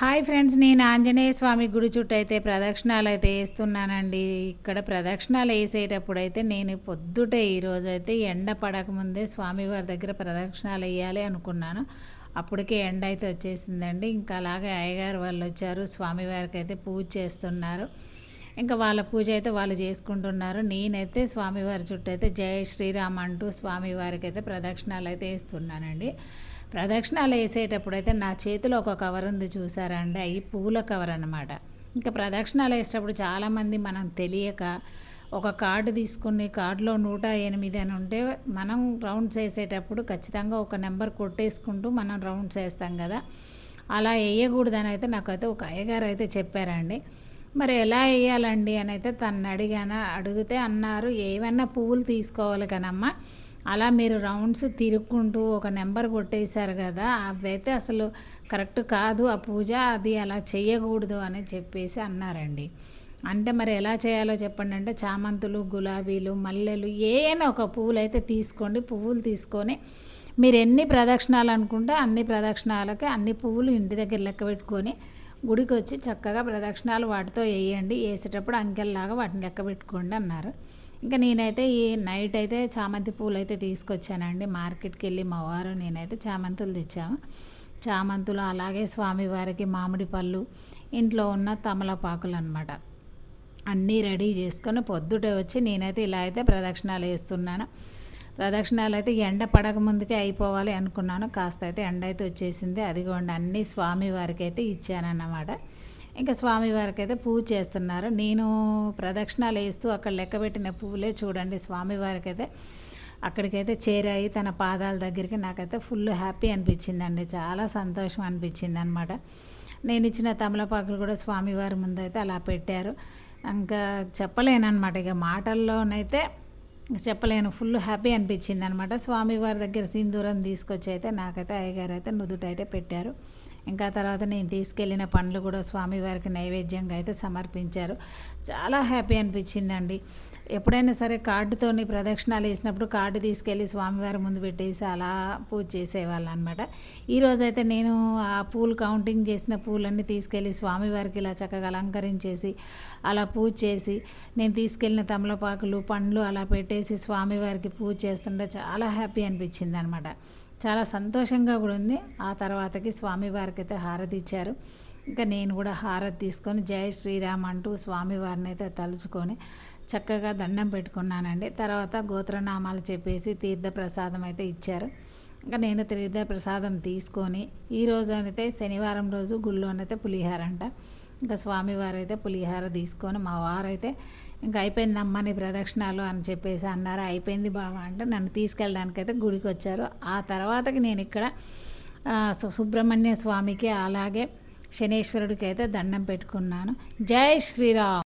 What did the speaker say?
Hi friends నేను ఆంజనేయ స్వామి గుడి చుట్టూ అయితే ప్రదక్షిణాలు అయితే వేస్తున్నానండి. ఇక్కడ ప్రదక్షిణాలు వేసేటప్పుడు అయితే నేను పొద్దుటే ఈరోజు అయితే ఎండ పడకముందే స్వామివారి దగ్గర ప్రదక్షిణాలు వేయాలి అనుకున్నాను. అప్పటికే ఎండ అయితే వచ్చేసిందండి. ఇంకా అలాగే అయ్యగారు వాళ్ళు వచ్చారు స్వామివారికి అయితే పూజ చేస్తున్నారు. ఇంకా వాళ్ళ పూజ అయితే వాళ్ళు చేసుకుంటున్నారు. నేనైతే స్వామివారి చుట్టూ అయితే జై శ్రీరామ్ అంటూ స్వామివారికి అయితే ప్రదక్షిణాలు అయితే వేస్తున్నానండి. ప్రదక్షిణాలు వేసేటప్పుడు అయితే నా చేతిలో ఒక కవర్ ఉంది చూసారా అండి? అవి పూల కవర్ అనమాట ఇంకా ప్రదక్షిణాలు వేసేటప్పుడు చాలామంది మనం తెలియక ఒక కార్డు తీసుకుని కార్డులో నూట ఎనిమిది అని ఉంటే మనం రౌండ్స్ వేసేటప్పుడు ఖచ్చితంగా ఒక నెంబర్ కొట్టేసుకుంటూ మనం రౌండ్స్ వేస్తాం కదా. అలా వేయకూడదని అయితే నాకైతే ఒక అయ్యగారు అయితే చెప్పారండి. మరి ఎలా వేయాలండి? అని అయితే తను అడిగాను. అడిగితే అన్నారు ఏవైనా పువ్వులు తీసుకోవాలి కనమ్మా అలా మీరు రౌండ్స్ తిరుక్కుంటూ ఒక నెంబర్ కొట్టేశారు కదా అవైతే అసలు కరెక్ట్ కాదు ఆ పూజ అది అలా చేయకూడదు అని చెప్పేసి అన్నారండి. అంటే మరి ఎలా చేయాలో చెప్పండి అంటే చామంతులు గులాబీలు మల్లెలు ఏమైనా ఒక పువ్వులు అయితే తీసుకోండి పువ్వులు తీసుకొని మీరు ఎన్ని ప్రదక్షిణాలు అనుకుంటే అన్ని ప్రదక్షిణాలకి అన్ని పువ్వులు ఇంటి దగ్గర లెక్క పెట్టుకొని గుడికి వచ్చి చక్కగా ప్రదక్షిణాలు వాటితో వేయండి వేసేటప్పుడు అంకెల్లాగా వాటిని లెక్క పెట్టుకోండి అన్నారు. ఇంకా నేనైతే ఈ నైట్ అయితే చామంతి పూలు అయితే తీసుకొచ్చానండి. మార్కెట్కి వెళ్ళి మా వారు నేనైతే చామంతులు తెచ్చాము. చామంతులు అలాగే స్వామివారికి మామిడి పళ్ళు ఇంట్లో ఉన్న తమలపాకులు అనమాట అన్నీ రెడీ చేసుకొని పొద్దుటే వచ్చి నేనైతే ఇలా అయితే ప్రదక్షిణాలు వేస్తున్నాను. ప్రదక్షిణాలు అయితే ఎండ పడక ముందుకే అయిపోవాలి అనుకున్నాను. కాస్త అయితే ఎండ అయితే వచ్చేసింది. అదిగోండి అన్నీ స్వామివారికి అయితే ఇచ్చానన్నమాట. ఇంకా స్వామివారికి అయితే పూజ చేస్తున్నారు. నేను ప్రదక్షిణాలు వేస్తూ అక్కడ లెక్కబెట్టిన పువ్వులే చూడండి స్వామివారికి అయితే అక్కడికైతే చేరాయి. తన పాదాల దగ్గరికి నాకైతే ఫుల్ హ్యాపీ అనిపించిందండి. చాలా సంతోషం అనిపించింది అనమాట నేను ఇచ్చిన తమలపాకులు కూడా స్వామివారి ముందు అయితే అలా పెట్టారు. ఇంకా చెప్పలేనమాట ఇక మాటల్లోనైతే చెప్పలేను. ఫుల్ హ్యాపీ అనిపించింది అనమాట స్వామివారి దగ్గర సింధూరం తీసుకొచ్చి అయితే నాకైతే అయ్యగారు అయితే నుదుటైతే పెట్టారు. ఇంకా తర్వాత నేను తీసుకెళ్ళిన పండ్లు కూడా స్వామివారికి నైవేద్యంగా అయితే సమర్పించారు. చాలా హ్యాపీ అనిపించిందండి. ఎప్పుడైనా సరే కార్డుతోని ప్రదక్షిణాలు వేసినప్పుడు కార్డు తీసుకెళ్ళి స్వామివారి ముందు పెట్టేసి అలా పూజ చేసేవాళ్ళు అనమాట ఈరోజైతే నేను ఆ పూలు కౌంటింగ్ చేసిన పూలన్నీ తీసుకెళ్ళి స్వామివారికి ఇలా చక్కగా అలంకరించేసి అలా పూజ చేసి నేను తీసుకెళ్ళిన తమలపాకులు పండ్లు అలా పెట్టేసి స్వామివారికి పూజ చేస్తుంటే చాలా హ్యాపీ అనిపించింది అనమాట చాలా సంతోషంగా కూడా ఉంది. ఆ తర్వాతకి స్వామివారికి అయితే హారతి ఇచ్చారు. ఇంకా నేను కూడా హారతి తీసుకొని జై శ్రీరామ్ అంటూ స్వామివారిని అయితే తలుచుకొని చక్కగా దండం పెట్టుకున్నానండి. తర్వాత గోత్రనామాలు చెప్పేసి తీర్థ ప్రసాదం అయితే ఇచ్చారు. ఇంకా నేను తీర్థ ప్రసాదం తీసుకొని ఈ రోజు అయితే శనివారం రోజు గుళ్ళోనైతే పులిహారంట. ఇంకా స్వామివారు అయితే పులిహార తీసుకొని మా వారైతే ఇంకా అయిపోయింది అమ్మని ప్రదక్షిణాలు అని చెప్పేసి అన్నారు. అయిపోయింది బాబా అంటే నన్ను తీసుకెళ్ళడానికైతే గుడికి వచ్చారు ఆ తర్వాతకి నేను ఇక్కడ సుబ్రహ్మణ్య స్వామికి అలాగే శనేశ్వరుడికి అయితే దండం పెట్టుకున్నాను. జై శ్రీరామ్!